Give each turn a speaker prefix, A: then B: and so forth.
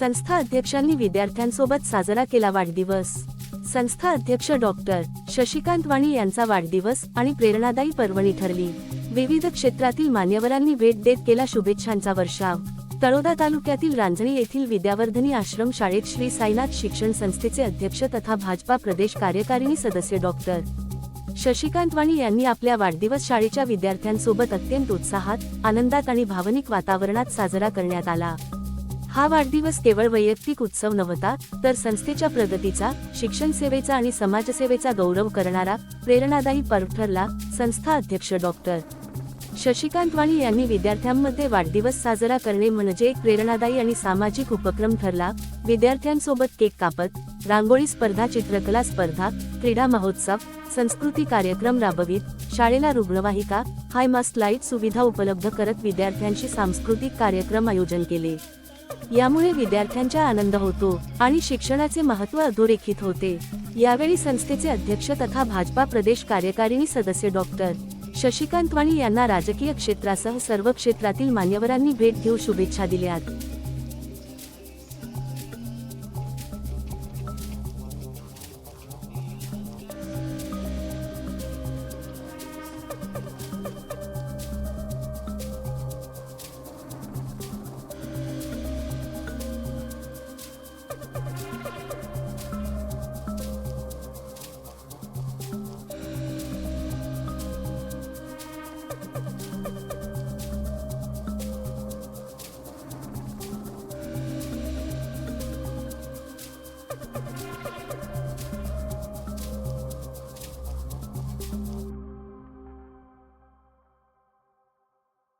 A: संस्था अध्यक्षांनी विद्यार्थ्यांसोबत साजरा केला वाढदिवस. संस्था अध्यक्ष डॉक्टर शशिकांत वाणी यांचा वाढदिवस आणि प्रेरणादायी पर्वणी ठरली. विविध क्षेत्रातील मान्यवरांनी भेट देत केला शुभेच्छांचा वर्षाव. तळोदा तालुक्यातील रांजणी येथील विद्यावर्धनी आश्रम शाळेत श्री साईनाथ शिक्षण संस्थेचे अध्यक्ष तथा भाजपा प्रदेश कार्यकारिणी सदस्य डॉक्टर शशिकांत वाणी यांनी आपल्या वाढदिवस शाळेच्या विद्यार्थ्यांसोबत अत्यंत उत्साहात आनंदात आणि भावनिक वातावरणात साजरा करण्यात आला. हा वाढदिवस केवळ वैयक्तिक उत्सव नव्हता तर संस्थेच्या प्रगतीचा शिक्षण सेवेचा आणि समाजसेवेचा गौरव करणारा प्रेरणादायी पर्व ठरला संस्था अध्यक्ष डॉक्टर शशिकांत वाणी यांनी विद्यार्थ्यांमध्ये वाढदिवस साजरा करणे म्हणजे एक प्रेरणादायी आणि सामाजिक उपक्रम ठरला. विद्यार्थ्यांसोबत केक कापत रांगोळी स्पर्धा चित्रकला स्पर्धा क्रीडा महोत्सव संस्कृती कार्यक्रम राबवित शाळेला रुग्णवाहिका हाय लाइट सुविधा उपलब्ध करत विद्यार्थ्यांशी सांस्कृतिक कार्यक्रम आयोजन केले. यामुळे विद्यार्थ्यांचा आनंद होतो आणि शिक्षणाचे महत्त्व अधोरेखित होते. यावेळी संस्थेचे अध्यक्ष तथा भाजपा प्रदेश कार्यकारिणी सदस्य डॉक्टर शशिकांत वाणी यांना राजकीय क्षेत्रासह सर्व क्षेत्रातील मान्यवरांनी भेट घेऊ शुभेच्छा दिल्यात.